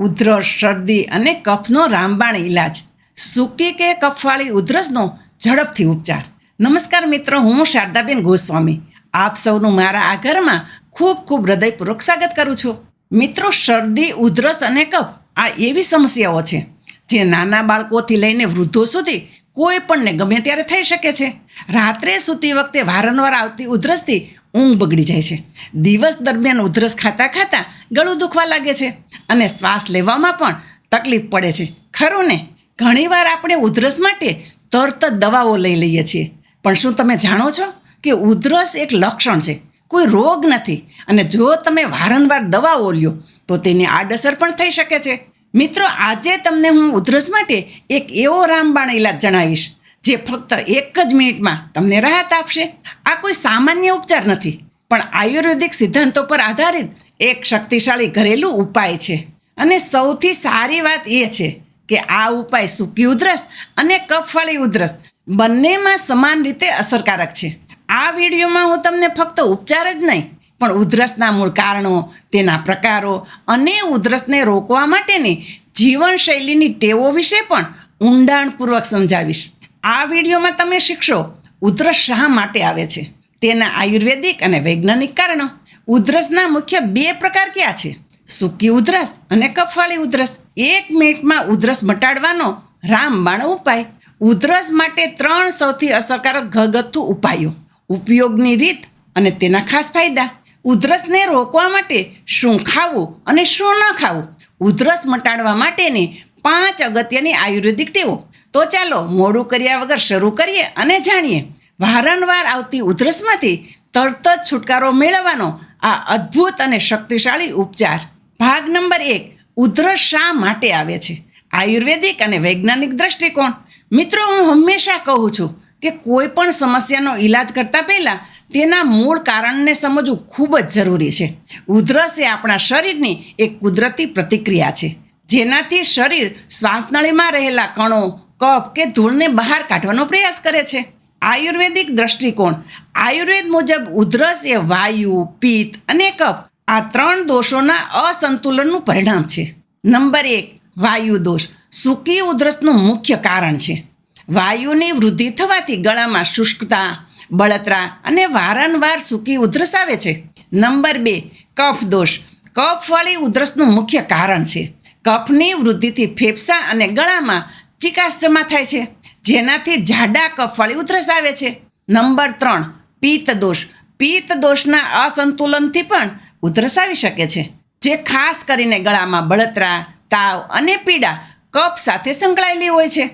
ઉધરસ શરદી અને કફનો રામબાણ ઈલાજ. સૂકી કે કફવાળી ઉધરસનો ઝડપથી ઉપચાર. નમસ્કાર મિત્રો હું શારદાબેન ગોસ્વામી. આપ સૌનું મારા આ ઘરમાં ખૂબ ખૂબ હૃદયપૂર્વક સ્વાગત કરું છું. મિત્રો, શરદી, ઉધરસ અને કફ આ એવી સમસ્યાઓ છે જે નાના બાળકોથી લઈને વૃદ્ધો સુધી કોઈ પણને ગમે ત્યારે થઈ શકે છે. રાત્રે સૂતી વખતે વારંવાર આવતી ઉધરસથી ઊંઘ બગડી જાય છે. દિવસ દરમિયાન ઉધરસ ખાતા ખાતા ગળું દુખવા લાગે છે અને શ્વાસ લેવામાં પણ તકલીફ પડે છે. ખરું ને? ઘણીવાર આપણે ઉધરસ માટે તરત જ દવાઓ લઈ લઈએ છીએ. પણ શું તમે જાણો છો કે ઉધરસ એક લક્ષણ છે? કોઈ રોગ નથી. અને જો તમે વારંવાર દવાઓ લ્યો, તો તેની આડઅસર પણ થઈ શકે છે. મિત્રો, આજે તમને હું ઉધરસ માટે એક એવો રામબાણ ઇલાજ જણાવીશ. જે ફક્ત એક જ મિનિટમાં તમને રાહત આપશે. આ કોઈ સામાન્ય ઉપચાર નથી, પણ આયુર્વેદિક સિદ્ધાંતો પર આધારિત એક શક્તિશાળી ઘરેલું ઉપાય છે. અને સૌથી સારી વાત એ છે કે આ ઉપાય સૂકી ઉધરસ અને કફવાળી ઉધરસ બંનેમાં સમાન રીતે અસરકારક છે. આ વિડીયોમાં હું તમને ફક્ત ઉપચાર જ નહીં, પણ ઉધરસના મૂળ કારણો, તેના પ્રકારો અને ઉધરસને રોકવા માટેની જીવનશૈલીની ટેવો વિશે પણ ઊંડાણપૂર્વક સમજાવીશ. આ વિડીયોમાં તમે શીખશો ઉધરસ શા માટે આવે છે? તેના આયુર્વેદિક અને વૈજ્ઞાનિક કારણો. ઉધરસના મુખ્ય બે પ્રકાર કયા છે? સૂકી ઉધરસ અને કફવાળી ઉધરસ. એક મિનિટમાં ઉધરસ મટાડવાનો રામબાણ ઉપાય. ઉધરસ માટે ત્રણ સૌથી અસરકારક ઘરગથ્થુ ઉપાયો. ઉપયોગની રીત અને તેના ખાસ ફાયદા. ઉધરસને રોકવા માટે શું ખાવું અને શું ન ખાવું? ઉધરસ મટાડવા માટેની પાંચ અગત્યની આયુર્વેદિક ટેવો. તો ચાલો મોડું કર્યા વગર શરૂ કરીએ અને જાણીએ. વારંવાર આવતી ઉધરસમાંથી તરત જ છુટકારો મેળવવાનો આ અદ્ભુત અને શક્તિશાળી ઉપચાર. ભાગ નંબર એક, ઉધરસ શા માટે આવે છે? આયુર્વેદિક અને વૈજ્ઞાનિક દ્રષ્ટિકોણ. મિત્રો, હું હંમેશા કહું છું કે કોઈ પણ સમસ્યાનો ઈલાજ કરતાં પહેલાં તેના મૂળ કારણને સમજવું ખૂબ જ જરૂરી છે. ઉધરસ એ આપણા શરીરની એક કુદરતી પ્રતિક્રિયા છે. જેનાથી શરીર શ્વાસનળીમાં રહેલા કણો કફ કે ધૂળને બહાર કાઢવાનો પ્રયાસ કરે છે. આયુર્વેદિક દ્રષ્ટિકોણ. આયુર્વેદ મુજબ ઉધરસ એ વાયુ, પિત્ત અને કફ આ ત્રણ દોષોના અસંતુલનનું પરિણામ છે. નંબર એક, વાયુ દોષ. સૂકી ઉધરસનું મુખ્ય કારણ છે. વાયુની વૃદ્ધિ થવાથી ગળામાં શુષ્કતા, બળતરા અને વારંવાર સૂકી ઉધરસ આવે છે. નંબર બે, કફ દોષ. કફવાળી ઉધરસનું મુખ્ય કારણ છે. કફની વૃદ્ધિથી ફેફસા અને ગળામાં ચિકાસ જમા થાય છે. જેનાથી જાડા કફળી ઉધરસ આવે છે. નંબર ત્રણ, પિત્ત દોષ. પિત્ત દોષના અસંતુલનથી પણ ઉધરસ આવી શકે છે. જે ખાસ કરીને ગળામાં બળતરા, તાવ અને પીડા કફ સાથે સંકળાયેલી હોય છે.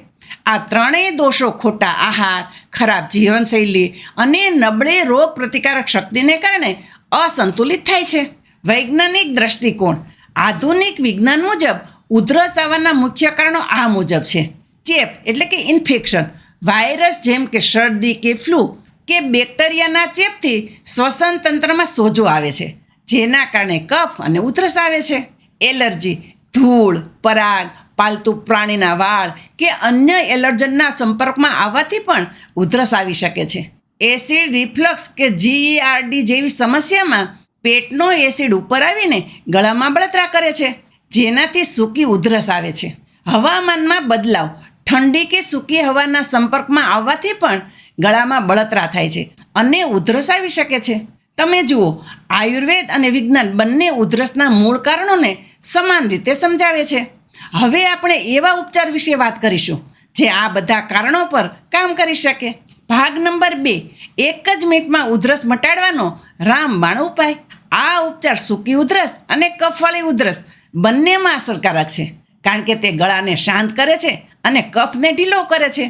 આ ત્રણેય દોષો ખોટા આહાર, ખરાબ જીવનશૈલી અને નબળી રોગ પ્રતિકારક શક્તિને કારણે અસંતુલિત થાય છે. વૈજ્ઞાનિક દ્રષ્ટિકોણ, આધુનિક વિજ્ઞાન મુજબ ઉધરસ આવવાના મુખ્ય કારણો આ મુજબ છે. ચેપ એટલે કે ઇન્ફેક્શન. વાયરસ જેમ કે શરદી કે ફ્લૂ કે બેક્ટેરિયાના ચેપથી શ્વસન તંત્રમાં સોજો આવે છે, જેના કારણે કફ અને ઉધરસ આવે છે. એલર્જી, ધૂળ, પરાગ, પાલતુ પ્રાણીના વાળ કે અન્ય એલર્જનના સંપર્કમાં આવવાથી પણ ઉધરસ આવી શકે છે. એસિડ રિફ્લક્સ કે જીઈઆરડી જેવી સમસ્યામાં પેટનો એસિડ ઉપર આવીને ગળામાં બળતરા કરે છે, જેનાથી સૂકી ઉધરસ આવે છે. હવામાનમાં બદલાવ ઠંડી કે સૂકી હવાના સંપર્કમાં આવવાથી પણ ગળામાં બળતરા થાય છે. અને ઉધરસ આવી શકે છે. તમે જુઓ, આયુર્વેદ અને વિજ્ઞાન બંને ઉધરસના મૂળ કારણોને સમાન રીતે સમજાવે છે. હવે આપણે એવા ઉપચાર વિશે વાત કરીશું, જે આ બધા કારણો પર કામ કરી શકે. ભાગ નંબર બે, એક જ મિનિટમાં ઉધરસ મટાડવાનો રામબાણ ઉપાય. આ ઉપચાર સૂકી ઉધરસ અને કફવાળી ઉધરસ બંનેમાં અસરકારક છે, કારણ કે તે ગળાને શાંત કરે છે અને કફને ઢીલો કરે છે.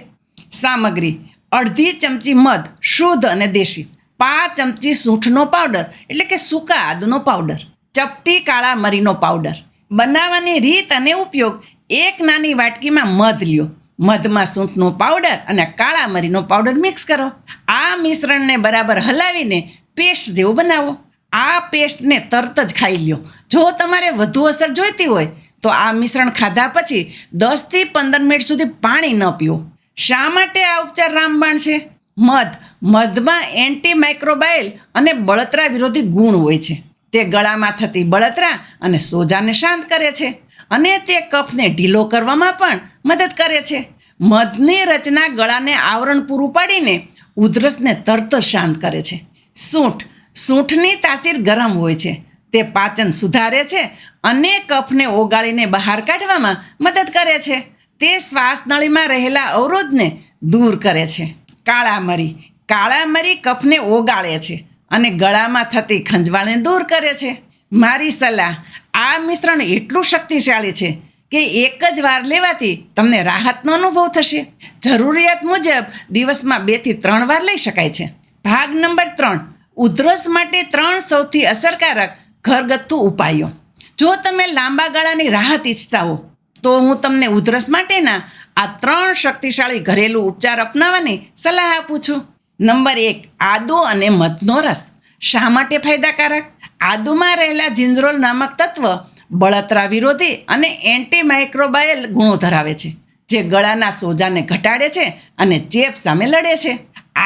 સામગ્રી, અડધી ચમચી મધ, શુદ્ધ અને દેશી. પાંચ ચમચી સૂંઠનો પાવડર, એટલે કે સૂકા આદુનો પાવડર. ચપટી કાળા મરીનો પાવડર. બનાવવાની રીત અને ઉપયોગ, એક નાની વાટકીમાં મધ લ્યો. મધમાં સૂંઠનો પાવડર અને કાળા મરીનો પાવડર મિક્સ કરો. આ મિશ્રણને બરાબર હલાવીને પેસ્ટ જેવું બનાવો. આ પેસ્ટને તરત જ ખાઈ લ્યો. જો તમારે વધુ અસર જોઈતી હોય તો આ મિશ્રણ ખાધા પછી દસથી પંદર મિનિટ સુધી પાણી ન પીવું શા માટે આ ઉપચાર રામબાણ છે? મધ. મધમાં એન્ટી માઇક્રોબાયલ અને બળતરા વિરોધી ગુણ હોય છે. તે ગળામાં થતી બળતરા અને સોજાને શાંત કરે છે અને તે કફને ઢીલો કરવામાં પણ મદદ કરે છે. મધની રચના ગળાને આવરણ પૂરું પાડીને ઉધરસને તરત શાંત કરે છે. સૂંઠ. સૂંઠની તાસીર ગરમ હોય છે. તે પાચન સુધારે છે અને કફને ઓગાળીને બહાર કાઢવામાં મદદ કરે છે. તે શ્વાસનળીમાં રહેલા અવરોધને દૂર કરે છે. કાળા મરી કાળા મરી કફને ઓગાળે છે અને ગળામાં થતી ખંજવાળને દૂર કરે છે. મારી સલાહ, આ મિશ્રણ એટલું શક્તિશાળી છે કે એક જ વાર લેવાથી તમને રાહતનો અનુભવ થશે. જરૂરિયાત મુજબ દિવસમાં બેથી ત્રણ વાર લઈ શકાય છે. ભાગ નંબર ત્રણ, ઉધરસ માટે ત્રણ સૌથી અસરકારક ઘરગથ્થુ ઉપાયો. જો તમે લાંબા ગાળાની રાહત ઈચ્છતા હો, તો હું તમને ઉધરસ માટેના આ ત્રણ શક્તિશાળી ઘરેલું ઉપચાર અપનાવવાની સલાહ આપું છું. નંબર એક, આદુ અને મધનો રસ. શા માટે ફાયદાકારક? આદુમાં રહેલા જિંજરોલ નામક તત્વ બળતરા વિરોધી અને એન્ટીમાઇક્રોબાયલ ગુણો ધરાવે છે, જે ગળાના સોજાને ઘટાડે છે અને ચેપ સામે લડે છે.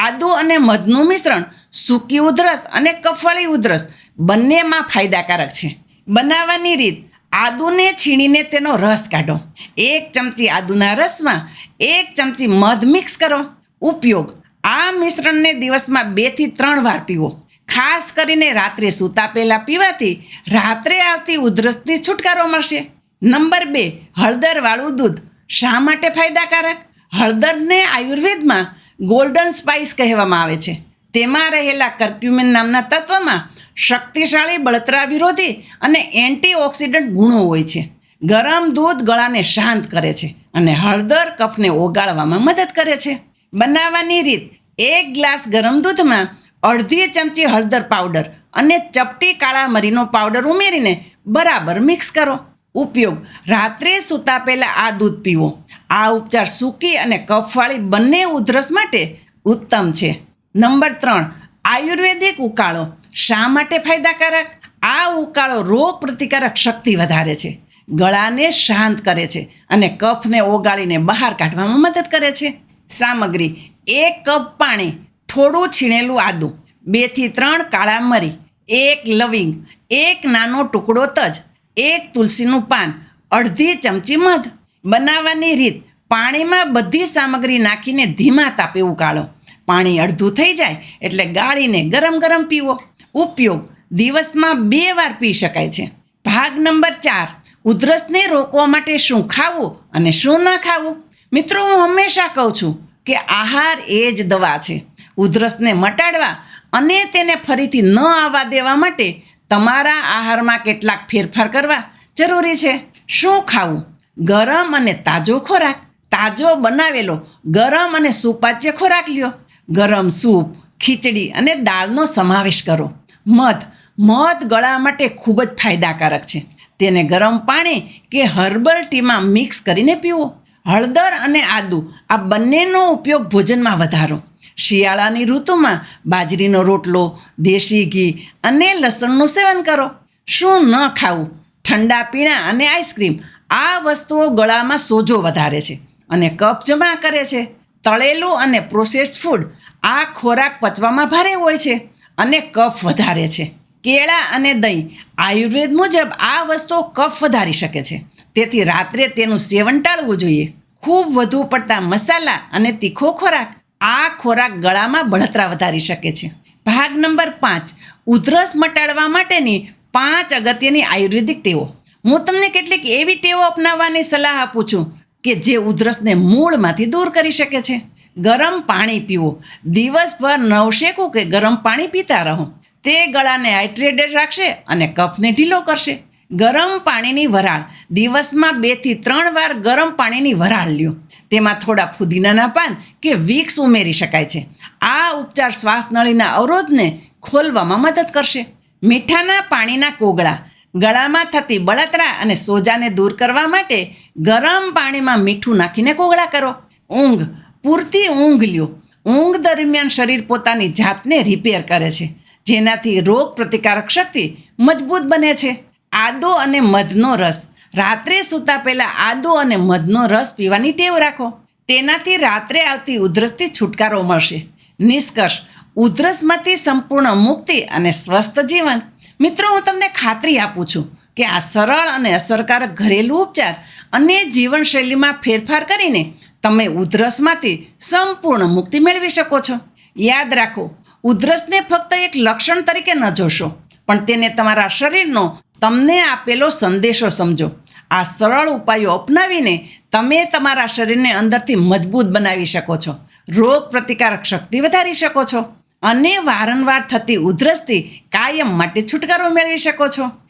આદુ અને મધનું મિશ્રણ સૂકી ઉધરસ અને કફળી ઉધરસ બંનેમાં ફાયદાકારક છે. બનાવવાની રીત, આદુને છીણીને તેનો રસ કાઢો. એક ચમચી આદુના રસમાં એક ચમચી મધ મિક્સ કરો. ઉપયોગ, આ મિશ્રણને દિવસમાં બેથી ત્રણ વાર પીવો. ખાસ કરીને રાત્રે સૂતા પહેલાં પીવાથી રાત્રે આવતી ઉધરસથી છુટકારો મળશે. નંબર બે, હળદરવાળું દૂધ. શા માટે ફાયદાકારક? હળદરને આયુર્વેદમાં ગોલ્ડન સ્પાઇસ કહેવામાં આવે છે. તેમાં રહેલા કર્ક્યુમિન નામના તત્વમાં શક્તિશાળી બળતરા વિરોધી અને એન્ટીઓક્સિડન્ટ ગુણો હોય છે. ગરમ દૂધ ગળાને શાંત કરે છે અને હળદર કફને ઓગાળવામાં મદદ કરે છે. બનાવવાની રીત, એક ગ્લાસ ગરમ દૂધમાં અડધી ચમચી હળદર પાવડર અને ચપટી કાળા મરીનો પાવડર ઉમેરીને બરાબર મિક્સ કરો. ઉપયોગ, રાત્રે સૂતા પહેલાં આ દૂધ પીવો. આ ઉપચાર સૂકી અને કફવાળી બંને ઉધરસ માટે ઉત્તમ છે. નંબર ત્રણ, આયુર્વેદિક ઉકાળો. શા માટે ફાયદાકારક? આ ઉકાળો રોગ પ્રતિકારક શક્તિ વધારે છે. ગળાને શાંત કરે છે અને કફને ઓગાળીને બહાર કાઢવામાં મદદ કરે છે. સામગ્રી, એક કપ પાણી, થોડું છીણેલું આદું બેથી ત્રણ કાળા મરી, એક લવિંગ, એક નાનો ટુકડો તજ, એક તુલસીનું પાન, અડધી ચમચી મધ. બનાવવાની રીત, પાણીમાં બધી સામગ્રી નાખીને ધીમા તાપે ઉકાળો. પાણી અડધું થઈ જાય એટલે ગાળીને ગરમ ગરમ પીવો. ઉપયોગ દિવસમાં બે વાર પી શકાય છે. ભાગ નંબર ચાર, ઉધરસને રોકવા માટે શું ખાવું અને શું ન ખાવું? મિત્રો, હું હંમેશા કહું છું કે આહાર એ જ દવા છે. ઉધરસને મટાડવા અને તેને ફરીથી ન આવવા દેવા માટે તમારા આહારમાં કેટલાક ફેરફાર કરવા જરૂરી છે. શું ખાવું? ગરમ અને તાજો ખોરાક. તાજો બનાવેલો, ગરમ અને સુપાચ્ય ખોરાક લ્યો. ગરમ સૂપ, ખીચડી અને દાળનો સમાવેશ કરો. મધ. મધ ગળા માટે ખૂબ જ ફાયદાકારક છે. તેને ગરમ પાણી કે હર્બલ ટીમાં મિક્સ કરીને પીવો. હળદર અને આદુ, આ બંનેનો ઉપયોગ ભોજનમાં વધારો. શિયાળાની ઋતુમાં બાજરીનો રોટલો, દેશી ઘી અને લસણનું સેવન કરો. શું ન ખાવું? ઠંડા પીણા અને આઈસ્ક્રીમ, આ વસ્તુઓ ગળામાં સોજો વધારે છે અને કફ જમા કરે છે. તળેલું અને પ્રોસેસ્ડ ફૂડ, આ ખોરાક પચવામાં ભારે હોય છે. અને કફ વધારે છે. કેળા અને દહીં આયુર્વેદ મુજબ આ વસ્તુઓ કફ વધારી શકે છે. તેથી રાત્રે તેનું સેવન ટાળવું જોઈએ. ખૂબ વધુ પડતા મસાલા અને તીખો ખોરાક આ ખોરાક ગળામાં બળતરા વધારી શકે છે. ભાગ નંબર પાંચ, ઉધરસ મટાડવા માટેની પાંચ અગત્યની આયુર્વેદિક ટેવો. હું તમને કેટલીક એવી ટેવો અપનાવવાની સલાહ આપું છું કે જે ઉધરસને મૂળમાંથી દૂર કરી શકે છે. ગરમ પાણી પીવો. દિવસભર નવશેકું કે ગરમ પાણી પીતા રહો. તે ગળાને હાઇડ્રેટેડ રાખશે અને કફને ઢીલો કરશે. ગરમ પાણીની વરાળ. દિવસમાં બેથી ત્રણ વાર ગરમ પાણીની વરાળ લ્યો. તેમાં થોડા ફુદીનાના પાન કે વિક્સ ઉમેરી શકાય છે. આ ઉપચાર શ્વાસનળીના અવરોધને ખોલવામાં મદદ કરશે. મીઠાના પાણીના કોગળા. ગળામાં થતી બળતરા અને સોજાને દૂર કરવા માટે ગરમ પાણીમાં મીઠું નાખીને કોગળા કરો. ઊંઘ. પૂરતી ઊંઘ લ્યો ઊંઘ દરમિયાન શરીર પોતાની જાતને રિપેર કરે છે, જેનાથી રોગ પ્રતિકારક શક્તિ મજબૂત બને છે. આદો અને મધનો રસ. રાત્રે સૂતા પહેલાં આદો અને મધનો રસ પીવાની ટેવ રાખો. તેનાથી રાત્રે આવતી ઉધરસથી છુટકારો મળશે. નિષ્કર્ષ. ઉધરસમાંથી સંપૂર્ણ મુક્તિ અને સ્વસ્થ જીવન. મિત્રો, હું તમને ખાતરી આપું છું કે આ સરળ અને અસરકારક ઘરેલું ઉપચાર અને જીવનશૈલીમાં ફેરફાર કરીને તમે ઉધરસમાંથી સંપૂર્ણ મુક્તિ મેળવી શકો છો. યાદ રાખો, ઉધરસને ફક્ત એક લક્ષણ તરીકે ન જોશો, પણ તેને તમારા શરીરનો તમને આપેલો સંદેશો સમજો. આ સરળ ઉપાયો અપનાવીને તમે તમારા શરીરને અંદરથી મજબૂત બનાવી શકો છો. રોગ પ્રતિકારક શક્તિ વધારી શકો છો. અને વારંવાર થતી ઉધરસથી કાયમ માટે છુટકારો મેળવી શકો છો.